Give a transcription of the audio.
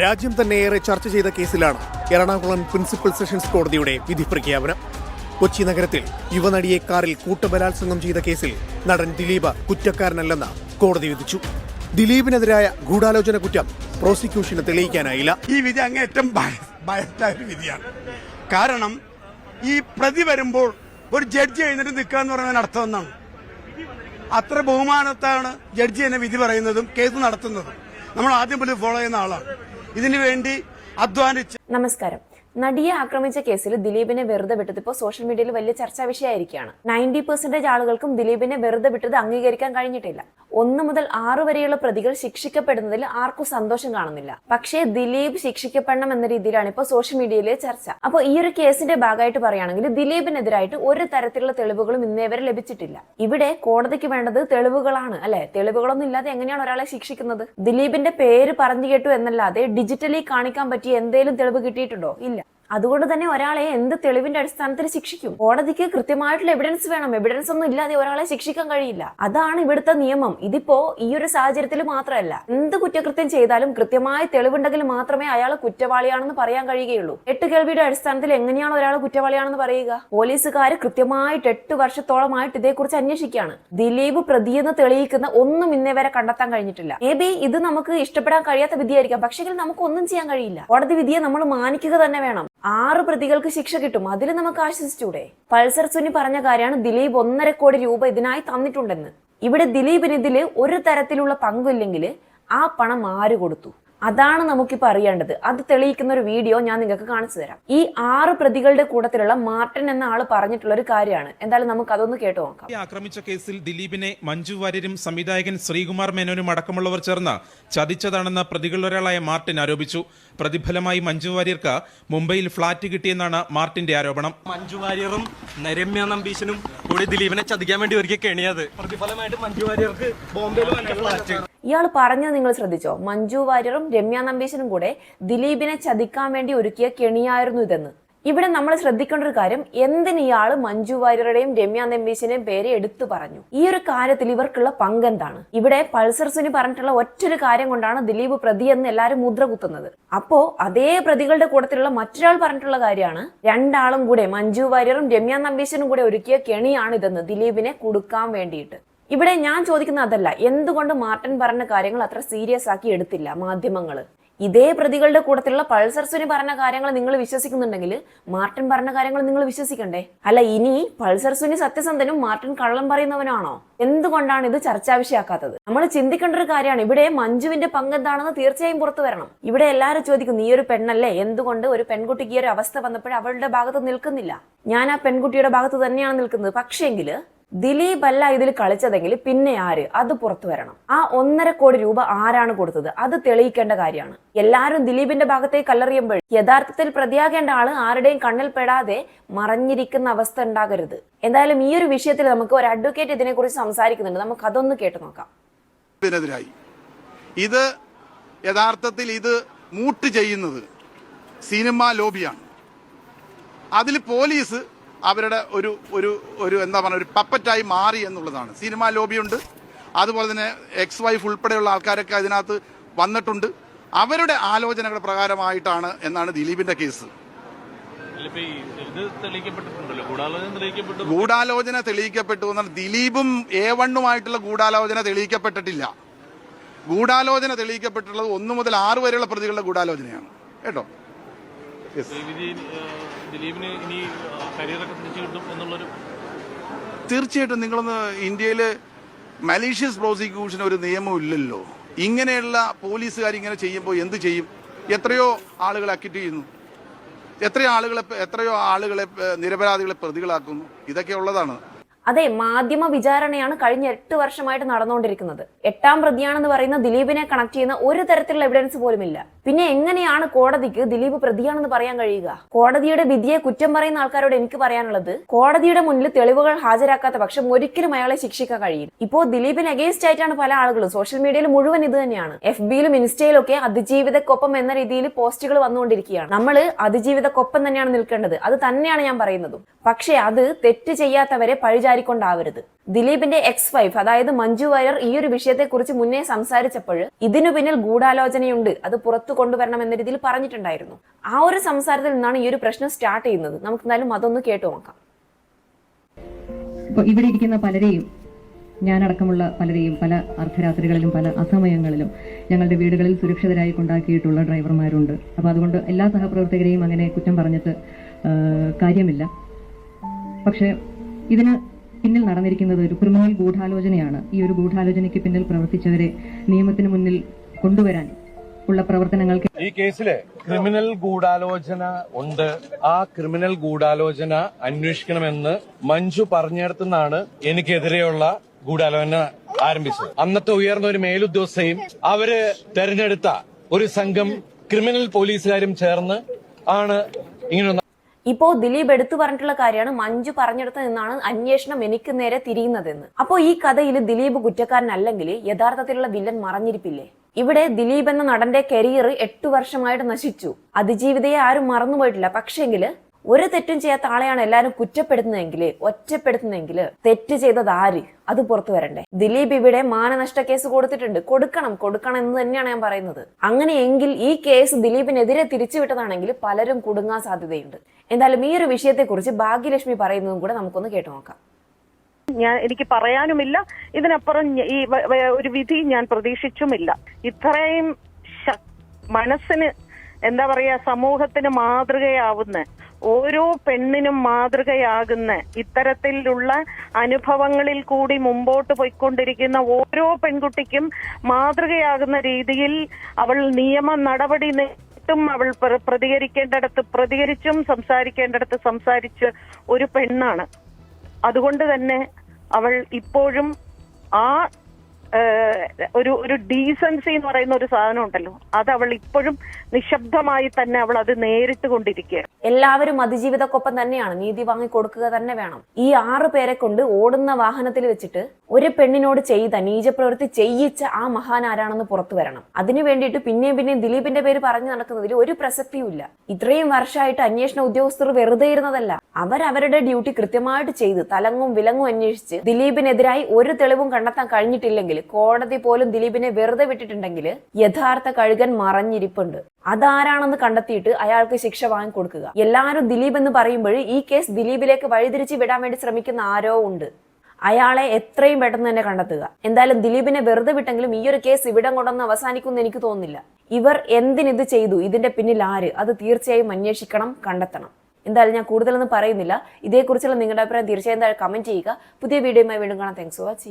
രാജ്യം തന്നെ ഏറെ ചർച്ച ചെയ്ത കേസിലാണ് എറണാകുളം പ്രിൻസിപ്പൽ സെഷൻസ് കോടതിയുടെ വിധി പ്രഖ്യാപനം. കൊച്ചി നഗരത്തിൽ യുവനടിയെ കാറിൽ കൂട്ടബലാത്സംഗം ചെയ്ത കേസിൽ നടൻ ദിലീപ് കുറ്റക്കാരനല്ലെന്ന് കോടതി വിധിച്ചു. ദിലീപിനെതിരായ ഗൂഢാലോചന കുറ്റം പ്രോസിക്യൂഷന് തെളിയിക്കാനായില്ല. ഈ വിധി അങ്ങേറ്റം ഭയത്തായ ഒരു വിധിയാണ്. കാരണം ഈ പ്രതി വരുമ്പോൾ ഒരു ജഡ്ജി എഴുന്നേറ്റ് നിൽക്കുക എന്ന് പറയുന്ന അർത്ഥം എന്നാണ് അത്ര ബഹുമാനത്താണ് ജഡ്ജി എന്നെ വിധി പറയുന്നതും കേസ് നടത്തുന്നതും. നമ്മൾ ആദ്യം പോലും ഫോളോ ചെയ്യുന്ന ആളാണ്. ഇതിനു വേണ്ടി അധ്വാനിച്ച് നമസ്കാരം. നടിയെ ആക്രമിച്ച കേസിൽ ദിലീപിനെ വെറുതെ വിട്ടത്. ഇപ്പോൾ സോഷ്യൽ മീഡിയയിൽ വലിയ ചർച്ചാ വിഷയമായിരിക്കുകയാണ്. നയന്റി പെർസെന്റേജ് ആളുകൾക്കും ദിലീപിനെ വെറുതെ വിട്ടത് അംഗീകരിക്കാൻ കഴിഞ്ഞിട്ടില്ല. ഒന്ന് മുതൽ ആറ് വരെയുള്ള പ്രതികൾ ശിക്ഷിക്കപ്പെടുന്നതിൽ ആർക്കും സന്തോഷം കാണുന്നില്ല. പക്ഷേ ദിലീപ് ശിക്ഷിക്കപ്പെടണം എന്ന രീതിയിലാണ് ഇപ്പോൾ സോഷ്യൽ മീഡിയയിലെ ചർച്ച. അപ്പോൾ ഈ ഒരു കേസിന്റെ ഭാഗമായിട്ട് പറയുകയാണെങ്കിൽ ദിലീപിനെതിരായിട്ട് ഒരു തരത്തിലുള്ള തെളിവുകളും ഇന്നേ വരെ ലഭിച്ചിട്ടില്ല. ഇവിടെ കോടതിക്ക് വേണ്ടത് തെളിവുകളാണ് അല്ലെ? തെളിവുകളൊന്നും ഇല്ലാതെ എങ്ങനെയാണ് ഒരാളെ ശിക്ഷിക്കുന്നത്? ദിലീപിന്റെ പേര് പറഞ്ഞു കേട്ടു എന്നല്ലാതെ ഡിജിറ്റലി കാണിക്കാൻ പറ്റിയ എന്തേലും തെളിവ് കിട്ടിയിട്ടുണ്ടോ? ഇല്ല. അതുകൊണ്ട് തന്നെ ഒരാളെ എന്ത് തെളിവിന്റെ അടിസ്ഥാനത്തിൽ ശിക്ഷിക്കും? കോടതിക്ക് കൃത്യമായിട്ടുള്ള എവിഡൻസ് വേണം. എവിഡൻസ് ഒന്നും ഇല്ലാതെ ഒരാളെ ശിക്ഷിക്കാൻ കഴിയില്ല. അതാണ് ഇവിടുത്തെ നിയമം. ഇതിപ്പോ ഈ ഒരു സാഹചര്യത്തിൽ മാത്രമല്ല എന്ത് കുറ്റകൃത്യം ചെയ്താലും കൃത്യമായ തെളിവുണ്ടെങ്കിൽ മാത്രമേ അയാൾ കുറ്റവാളിയാണെന്ന് പറയാൻ കഴിയുകയുള്ളൂ. എട്ട് കേൾവിയുടെ അടിസ്ഥാനത്തിൽ എങ്ങനെയാണ് ഒരാൾ കുറ്റവാളിയാണെന്ന് പറയുക? പോലീസുകാർ കൃത്യമായിട്ട് എട്ട് വർഷത്തോളമായിട്ട് ഇതേക്കുറിച്ച് അന്വേഷിക്കുകയാണ്. ദിലീപ് പ്രതിയെന്ന് തെളിയിക്കുന്ന ഒന്നും ഇന്നേ വരെ കണ്ടെത്താൻ കഴിഞ്ഞിട്ടില്ല. മേ ബി ഇത് നമുക്ക് ഇഷ്ടപ്പെടാൻ കഴിയാത്ത വിധിയായിരിക്കാം. പക്ഷെങ്കിൽ നമുക്ക് ഒന്നും ചെയ്യാൻ കഴിയില്ല. കോടതി വിധിയെ നമ്മൾ മാനിക്കുക തന്നെ വേണം. ആറ് പ്രതികൾക്ക് ശിക്ഷ കിട്ടും. അതിൽ നമുക്ക് ആശ്വസിച്ചൂടെ? പൾസർ സുനി പറഞ്ഞ കാര്യമാണ് ദിലീപ് ഒന്നര കോടി രൂപ ഇതിനായി തന്നിട്ടുണ്ടെന്ന്. ഇവിടെ ദിലീപിന് ഇതിൽ ഒരു തരത്തിലുള്ള പങ്കില്ലെങ്കിൽ ആ പണം ആര് കൊടുത്തു? അതാണ് നമുക്കിപ്പോൾ അറിയേണ്ടത്. അത് തെളിയിക്കുന്ന ഒരു വീഡിയോ ഞാൻ നിങ്ങൾക്ക് കാണിച്ചു തരാം. ഈ ആറ് പ്രതികളുടെ കൂട്ടത്തിലുള്ള മാർട്ടിൻ എന്ന ആൾ പറഞ്ഞിട്ടുള്ള ഒരു കാര്യമാണ്. എന്തായാലും നമുക്ക് അതൊന്ന് കേട്ടു നോക്കാം. ഈ ആക്രമിച്ച കേസിൽ ദിലീപിനെ മഞ്ജു വാര്യരും സംവിധായകൻ ശ്രീകുമാർ മേനോനും അടക്കമുള്ളവർ ചേർന്ന് ചതിച്ചതാണെന്ന് പ്രതികളിലൊരാളായ മാർട്ടിൻ ആരോപിച്ചു. പ്രതിഫലമായി മഞ്ജു വാര്യർക്ക് മുംബൈയിൽ ഫ്ളാറ്റ് കിട്ടിയെന്നാണ് മാർട്ടിന്റെ ആരോപണം. മഞ്ജു വാര്യറും നരമ്യ നമ്പീശനും കൂടി ദിലീപിനെ ചതിക്കാൻ വേണ്ടി ഒരുക്കി കെണിയത്. പ്രതിഫലമായിട്ട് മഞ്ജു വാര്യർക്ക് ബോംബെയിൽ ഫ്ളാറ്റ്. ഫ്ലാറ്റ് ഇയാൾ പറഞ്ഞത് നിങ്ങൾ ശ്രദ്ധിച്ചോ? മഞ്ജു വാര്യറും രമ്യ നമ്പീശനും കൂടെ ദിലീപിനെ ചതിക്കാൻ വേണ്ടി ഒരുക്കിയ കെണിയായിരുന്നു ഇതെന്ന്. ഇവിടെ നമ്മൾ ശ്രദ്ധിക്കേണ്ട ഒരു കാര്യം എന്തിന് ഇയാൾ മഞ്ജു വാര്യരുടെയും രമ്യ നമ്പീശിന്റെയും പേര് എടുത്തു പറഞ്ഞു? ഈ ഒരു കാര്യത്തിൽ ഇവർക്കുള്ള പങ്ക് എന്താണ്? ഇവിടെ പൾസർ സുനി പറഞ്ഞിട്ടുള്ള ഒറ്റൊരു കാര്യം കൊണ്ടാണ് ദിലീപ് പ്രതി എന്ന് എല്ലാവരും മുദ്ര കുത്തുന്നത്. അപ്പോ അതേ പ്രതികളുടെ കൂട്ടത്തിലുള്ള മറ്റൊരാൾ പറഞ്ഞിട്ടുള്ള കാര്യമാണ് രണ്ടാളും കൂടെ മഞ്ജു വാര്യറും രമ്യ നമ്പീശനും കൂടെ ഒരുക്കിയ കെണിയാണ് ഇതെന്ന് ദിലീപിനെ കൊടുക്കാൻ വേണ്ടിയിട്ട്. ഇവിടെ ഞാൻ ചോദിക്കുന്ന അതല്ല. എന്തുകൊണ്ട് മാർട്ടിൻ പറഞ്ഞ കാര്യങ്ങൾ അത്ര സീരിയസ് ആക്കി എടുത്തില്ല മാധ്യമങ്ങൾ? ഇതേ പ്രതികളുടെ കൂട്ടത്തിലുള്ള പൾസർ സുനി പറഞ്ഞ കാര്യങ്ങൾ നിങ്ങൾ വിശ്വസിക്കുന്നുണ്ടെങ്കിൽ മാർട്ടിൻ പറഞ്ഞ കാര്യങ്ങൾ നിങ്ങൾ വിശ്വസിക്കണ്ടേ? അല്ല ഇനി പൾസർ സുനി സത്യസന്ധനും മാർട്ടിൻ കള്ളം പറയുന്നവനാണോ? എന്തുകൊണ്ടാണ് ഇത് ചർച്ചാ വിഷയാക്കാത്തത് നമ്മൾ ചിന്തിക്കേണ്ട ഒരു കാര്യമാണ്. ഇവിടെ മഞ്ജുവിന്റെ പങ്ക് എന്താണെന്ന് തീർച്ചയായും പുറത്തു വരണം. ഇവിടെ എല്ലാവരും ചോദിക്കും നീ ഒരു പെണ്ണല്ലേ? എന്തുകൊണ്ട് ഒരു പെൺകുട്ടിക്ക് ഈ ഒരു അവസ്ഥ വന്നപ്പോൾ അവളുടെ ഭാഗത്ത് നിൽക്കുന്നില്ല? ഞാൻ ആ പെൺകുട്ടിയുടെ ഭാഗത്ത് തന്നെയാണ് നിൽക്കുന്നത്. പക്ഷേങ്കിൽ ദിലീപ് അല്ല ഇതിൽ കളിച്ചതെങ്കിൽ പിന്നെ ആര്? അത് പുറത്തു വരണം. ആ ഒന്നര കോടി രൂപ ആരാണ് കൊടുത്തത്? അത് തെളിയിക്കേണ്ട കാര്യമാണ്. എല്ലാവരും ദിലീപിന്റെ ഭാഗത്തേക്ക് കല്ലെറിയുമ്പോൾ യഥാർത്ഥത്തിൽ പ്രതിയാകേണ്ട ആൾ ആരുടെയും കണ്ണിൽ പെടാതെ മറഞ്ഞിരിക്കുന്ന അവസ്ഥ ഉണ്ടാകരുത്. എന്തായാലും ഈ ഒരു വിഷയത്തിൽ നമുക്ക് ഒരു അഡ്വക്കേറ്റ് ഇതിനെക്കുറിച്ച് സംസാരിക്കുന്നുണ്ട്. നമുക്ക് അതൊന്ന് കേട്ടു നോക്കാം. ഇത് യഥാർത്ഥത്തിൽ ഇത് മൂട്ട് ചെയ്യുന്നത് സിനിമ ലോബിയാണ്. അതിൽ പോലീസ് അവരുടെ ഒരു ഒരു ഒരു എന്താ പറയുക ഒരു പപ്പറ്റായി മാറി എന്നുള്ളതാണ്. സിനിമാ ലോബിയുണ്ട്. അതുപോലെ തന്നെ എക്സ് വൈഫ് ഉൾപ്പെടെയുള്ള ആൾക്കാരൊക്കെ അതിനകത്ത് വന്നിട്ടുണ്ട്. അവരുടെ ആലോചനകൾ പ്രകാരമായിട്ടാണ് എന്നാണ് ദിലീപിന്റെ കേസ് ഗൂഢാലോചന തെളിയിക്കപ്പെട്ടു. എന്നാൽ ദിലീപും എ വണ്ണുമായിട്ടുള്ള ഗൂഢാലോചന തെളിയിക്കപ്പെട്ടിട്ടില്ല. ഗൂഢാലോചന തെളിയിക്കപ്പെട്ടിട്ടുള്ളത് ഒന്നു മുതൽ ആറ് വരെയുള്ള പ്രതികളുടെ ഗൂഢാലോചനയാണ്. കേട്ടോ? ദിലീപിന് ഇനി കരിയറൊക്കെ തിരിച്ചു കിട്ടും എന്നുള്ളൊരു തീർച്ചയായിട്ടും നിങ്ങളൊന്ന് ഇന്ത്യയിൽ മലീഷ്യസ് പ്രോസിക്യൂഷൻ ഒരു നിയമം ഇല്ലല്ലോ. ഇങ്ങനെയുള്ള പോലീസുകാർ ഇങ്ങനെ ചെയ്യുമ്പോൾ എന്ത് ചെയ്യും? എത്രയോ ആളുകളെ അക്വിറ്റ് ചെയ്യുന്നു. എത്രയോ ആളുകളെ എത്രയോ ആളുകളെ നിരപരാധികളെ പ്രതികളാക്കുന്നു. ഇതൊക്കെ ഉള്ളതാണ്. അതെ മാധ്യമ വിചാരണയാണ് കഴിഞ്ഞ എട്ട് വർഷമായിട്ട് നടന്നുകൊണ്ടിരിക്കുന്നത്. എട്ടാം പ്രതിയാണെന്ന് പറയുന്ന ദിലീപിനെ കണക്ട് ചെയ്യുന്ന ഒരു തരത്തിലുള്ള എവിഡൻസ് പോലും ഇല്ല പിന്നെ എങ്ങനെയാണ് കോടതിക്ക് ദിലീപ് പ്രതിയാണെന്ന് പറയാൻ കഴിയുക? കോടതിയുടെ വിധിയെ കുറ്റം പറയുന്ന ആൾക്കാരോട് എനിക്ക് പറയാനുള്ളത് കോടതിയുടെ മുന്നിൽ തെളിവുകൾ ഹാജരാക്കാത്ത പക്ഷം ഒരിക്കലും അയാളെ ശിക്ഷിക്കാൻ കഴിയും ഇപ്പോ ദിലീപിന് അഗേൻസ്റ്റ് ആയിട്ടാണ് പല ആളുകളും സോഷ്യൽ മീഡിയയിൽ മുഴുവൻ ഇത് തന്നെയാണ്. എഫ് ബിയിലും ഇൻസ്റ്റയിലും ഒക്കെ അതിജീവിതക്കൊപ്പം എന്ന രീതിയിൽ പോസ്റ്റുകൾ വന്നുകൊണ്ടിരിക്കുകയാണ്. നമ്മൾ അതിജീവിതക്കൊപ്പം തന്നെയാണ് നിൽക്കേണ്ടത് അത് തന്നെയാണ് ഞാൻ പറയുന്നതും. പക്ഷേ അത് തെറ്റ് ചെയ്യാത്തവരെ പഴിചാരിക്കൊണ്ടാവരുത്. ചാരിക്കൊണ്ടാവരുത് ദിലീപിന്റെ എക്സ് വൈഫ് അതായത് മഞ്ജു വാര്യർ ഈ ഒരു വിഷയത്തെക്കുറിച്ച് മുന്നേ സംസാരിച്ചപ്പോൾ ഇതിനു പിന്നിൽ ഗൂഢാലോചനയുണ്ട്. അത് പുറത്തു കൊണ്ടുവരണം എന്ന രീതിയിൽ പറഞ്ഞിട്ടുണ്ടായിരുന്നു. ആ ഒരു സംസാരത്തിൽ നിന്നാണ് ഈ ഒരു പ്രശ്നം സ്റ്റാർട്ട് ചെയ്യുന്നത്. നമുക്ക് എന്തായാലും അതൊന്ന് കേട്ടു നോക്കാം. ഇവിടെ ഇരിക്കുന്ന പലരെയും ഞാനടക്കമുള്ള പലരെയും പല അർദ്ധരാത്രികളിലും പല അസമയങ്ങളിലും ഞങ്ങളുടെ വീടുകളിൽ സുരക്ഷിതരായി കൊണ്ടാക്കിയിട്ടുള്ള ഡ്രൈവർമാരുണ്ട്. അപ്പോൾ അതുകൊണ്ട് എല്ലാ സഹപ്രവർത്തകരെയും അങ്ങനെ കുറ്റം പറഞ്ഞിട്ട് കാര്യമില്ല. പക്ഷേ ഇതിന് പിന്നിൽ നടന്നിരിക്കുന്നത് ഒരു ക്രിമിനൽ ഗൂഢാലോചനയാണ്. ഈ ഒരു ഗൂഢാലോചനയ്ക്ക് പിന്നിൽ പ്രവർത്തിച്ചവരെ നിയമത്തിന് മുന്നിൽ കൊണ്ടുവരാൻ ഉള്ള പ്രവർത്തനങ്ങൾക്ക് ഈ കേസിൽ ക്രിമിനൽ ഗൂഢാലോചന ഉണ്ട്. ആ ക്രിമിനൽ ഗൂഢാലോചന അന്വേഷിക്കണമെന്ന് മഞ്ജു പറഞ്ഞിടത്തുനിന്നാണ് എനിക്കെതിരെയുള്ള ഗൂഢാലോചന ആരംഭിച്ചത്. അന്നത്തെ ഉയർന്ന ഒരു മേലുദ്യോഗസ്ഥയും അവർ തെരഞ്ഞെടുത്ത ഒരു സംഘം ക്രിമിനൽ പോലീസുകാരും ചേർന്ന് ആണ് ഇങ്ങനെ ഇപ്പോ ദിലീപ് എടുത്തു പറഞ്ഞിട്ടുള്ള കാര്യമാണ് മഞ്ജു പറഞ്ഞെടുത്ത നിന്നാണ് അന്വേഷണം എനിക്ക് നേരെ തിരിയുന്നതെന്ന്. അപ്പോ ഈ കഥയിൽ ദിലീപ് കുറ്റക്കാരനല്ലെങ്കിൽ യഥാർത്ഥത്തിലുള്ള വില്ലൻ മറഞ്ഞിരിപ്പില്ലേ? ഇവിടെ ദിലീപ് എന്ന നടന്റെ കരിയർ എട്ടു വർഷമായിട്ട് നശിച്ചു. അതിജീവിതയെ ആരും മറന്നുപോയിട്ടില്ല. പക്ഷേങ്കിൽ ഒരു തെറ്റും ചെയ്യാത്ത ആളെയാണ് എല്ലാവരും കുറ്റപ്പെടുത്തുന്നതെങ്കിൽ ഒറ്റപ്പെടുത്തുന്നതെങ്കിൽ തെറ്റ് ചെയ്തത് ആര്? അത് പുറത്തു വരണ്ടേ. ദിലീപ് ഇവിടെ മാനനഷ്ട കേസ് കൊടുത്തിട്ടുണ്ട്. കൊടുക്കണം കൊടുക്കണം എന്ന് തന്നെയാണ് ഞാൻ പറയുന്നത്. അങ്ങനെയെങ്കിൽ ഈ കേസ് ദിലീപിനെതിരെ തിരിച്ചുവിട്ടതാണെങ്കിൽ പലരും കുടുങ്ങാൻ സാധ്യതയുണ്ട്. എന്തായാലും ഈ ഒരു വിഷയത്തെക്കുറിച്ച് ഭാഗ്യലക്ഷ്മി പറയുന്നതും കൂടെ നമുക്കൊന്ന് കേട്ടു നോക്കാം. ഞാൻ എനിക്ക് പറയാനുമില്ല. ഇതിനപ്പുറം ഈ ഒരു വിധി ഞാൻ പ്രതീക്ഷിച്ചുമില്ല. ഇത്രയും മനസ്സിന് എന്താ പറയാ സമൂഹത്തിന് മാതൃകയാവുന്ന ഓരോ പെണ്ണിനും മാതൃകയാകുന്ന ഇത്തരത്തിലുള്ള അനുഭവങ്ങളിൽ കൂടി മുമ്പോട്ട് പോയിക്കൊണ്ടിരിക്കുന്ന ഓരോ പെൺകുട്ടിക്കും മാതൃകയാകുന്ന രീതിയിൽ അവൾ നിയമ നടപടി അവൾ പ്രതികരിക്കേണ്ടിടത്ത് പ്രതികരിച്ചും സംസാരിക്കേണ്ടടത്ത് സംസാരിച്ച് ഒരു പെണ്ണാണ്. അതുകൊണ്ട് തന്നെ അവൾ ഇപ്പോഴും ആ ഒരു ഒരു ഡീസൻസി എന്ന് പറയുന്ന ഒരു സാധനം ഉണ്ടല്ലോ. അത് അവൾ ഇപ്പോഴും നിശബ്ദമായി തന്നെ അവൾ അത് നേരിട്ട് കൊണ്ടിരിക്കുകയാണ്. എല്ലാവരും അതിജീവിതക്കൊപ്പം തന്നെയാണ്. നീതി വാങ്ങി കൊടുക്കുക തന്നെ വേണം. ഈ ആറു പേരെ കൊണ്ട് ഓടുന്ന വാഹനത്തിൽ വെച്ചിട്ട് ഒരു പെണ്ണിനോട് ചെയ്ത നീചപ്രവൃത്തി ചെയ്യിച്ച ആ മഹാൻ ആരാണെന്ന് പുറത്തു വരണം. അതിനു വേണ്ടിയിട്ട് പിന്നെയും പിന്നെയും ദിലീപിന്റെ പേര് പറഞ്ഞു നടക്കുന്നതിൽ ഒരു പ്രസക്തിയും ഇല്ല. ഇത്രയും വർഷമായിട്ട് അന്വേഷണ ഉദ്യോഗസ്ഥർ വെറുതെ ഇരുന്നതല്ല. അവരവരുടെ ഡ്യൂട്ടി കൃത്യമായിട്ട് ചെയ്ത് തലങ്ങും വിലങ്ങും അന്വേഷിച്ച് ദിലീപിനെതിരായി ഒരു തെളിവും കണ്ടെത്താൻ കഴിഞ്ഞിട്ടില്ലെങ്കിൽ കോടതി പോലും ദിലീപിനെ വെറുതെ വിട്ടിട്ടുണ്ടെങ്കിൽ യഥാർത്ഥ കഴുകൻ മറഞ്ഞിരിപ്പുണ്ട്. അതാരാണെന്ന് കണ്ടെത്തിയിട്ട് അയാൾക്ക് ശിക്ഷ വാങ്ങിക്കൊടുക്കുക. എല്ലാവരും ദിലീപ് എന്ന് പറയുമ്പോൾ ഈ കേസ് ദിലീപിലേക്ക് വഴിതിരിച്ച് വിടാൻ വേണ്ടി ശ്രമിക്കുന്ന ആരോ ഉണ്ട്. അയാളെ എത്രയും പെട്ടെന്ന് തന്നെ കണ്ടെത്തുക. എന്തായാലും ദിലീപിനെ വെറുതെ വിട്ടെങ്കിലും ഈ ഒരു കേസ് ഇവിടം കൊണ്ടൊന്ന് അവസാനിക്കുമെന്ന് എനിക്ക് തോന്നുന്നില്ല. ഇവർ എന്തിനിത് ചെയ്തു? ഇതിന്റെ പിന്നിൽ ആര്? അത് തീർച്ചയായും അന്വേഷിക്കണം കണ്ടെത്തണം. എന്തായാലും ഞാൻ കൂടുതലൊന്നും പറയുന്നില്ല. ഇതേക്കുറിച്ചുള്ള നിങ്ങളുടെ അഭിപ്രായം തീർച്ചയായും കമന്റ് ചെയ്യുക. പുതിയ വീഡിയോയുമായി വീണ്ടും കാണാം. Thanks for watching